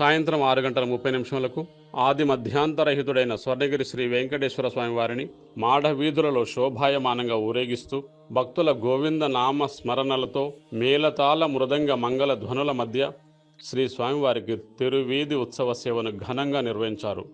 సాయంత్రం ఆరు గంటల ముప్పై నిమిషములకు ఆది మధ్యాంతరహితుడైన స్వర్ణగిరి శ్రీ వెంకటేశ్వర స్వామి వారిని వీధులలో శోభాయమానంగా ఊరేగిస్తూ భక్తుల గోవింద నామ స్మరణలతో మేళతాళ మృదంగ మంగళ ధ్వనుల మధ్య శ్రీ స్వామివారికి తిరువీధి ఉత్సవ సేవను ఘనంగా నిర్వహించారు.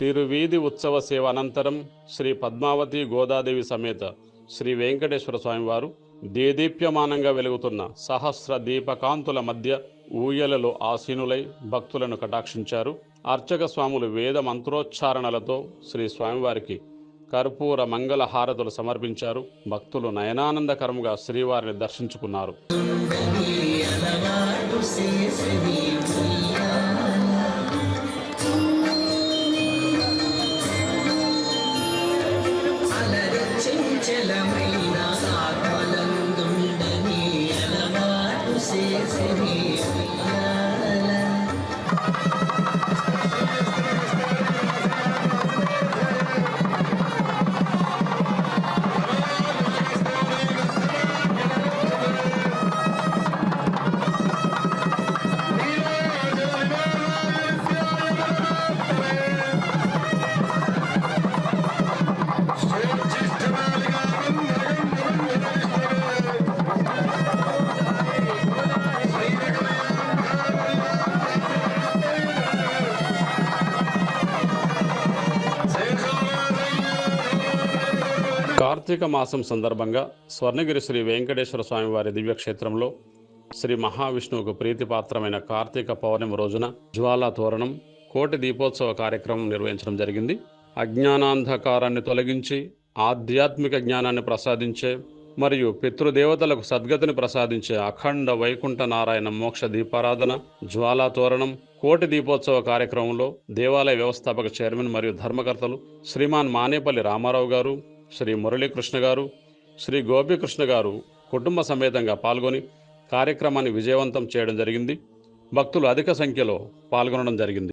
తిరువీధి ఉత్సవ సేవ అనంతరం శ్రీ పద్మావతి గోదాదేవి సమేత శ్రీ వెంకటేశ్వర స్వామివారు దేదీప్యమానంగా వెలుగుతున్న సహస్ర దీపకాంతుల మధ్య ఊయలలో ఆసీనులై భక్తులను కటాక్షించారు. అర్చక స్వాములు వేద మంత్రోచ్చారణలతో శ్రీ స్వామివారికి కర్పూర మంగళ హారతులు సమర్పించారు. భక్తులు నయనానందకరముగా శ్రీవారిని దర్శించుకున్నారు. కార్తీక మాసం సందర్భంగా స్వర్ణగిరి శ్రీ వెంకటేశ్వర స్వామివారి దివ్యక్షేత్రంలో శ్రీ మహావిష్ణువుకు ప్రీతిపాత్రమైన కార్తీక పౌర్ణమి రోజున జ్వాలా తోరణం కోటి దీపోత్సవ కార్యక్రమం నిర్వహించడం జరిగింది. అజ్ఞానాంధకారాన్ని తొలగించి ఆధ్యాత్మిక జ్ఞానాన్ని ప్రసాదించే మరియు పితృదేవతలకు సద్గతిని ప్రసాదించే అఖండ వైకుంఠ నారాయణ మోక్ష దీపారాధన జ్వాలా తోరణం కోటి దీపోత్సవ కార్యక్రమంలో దేవాలయ వ్యవస్థాపక చైర్మన్ మరియు ధర్మకర్తలు శ్రీమాన్ మానేపల్లి రామారావు గారు శ్రీ మురళీకృష్ణ గారు శ్రీ గోపీకృష్ణ గారు కుటుంబ సమేతంగా పాల్గొని కార్యక్రమాన్ని విజయవంతం చేయడం జరిగింది. భక్తులు అధిక సంఖ్యలో పాల్గొనడం జరిగింది.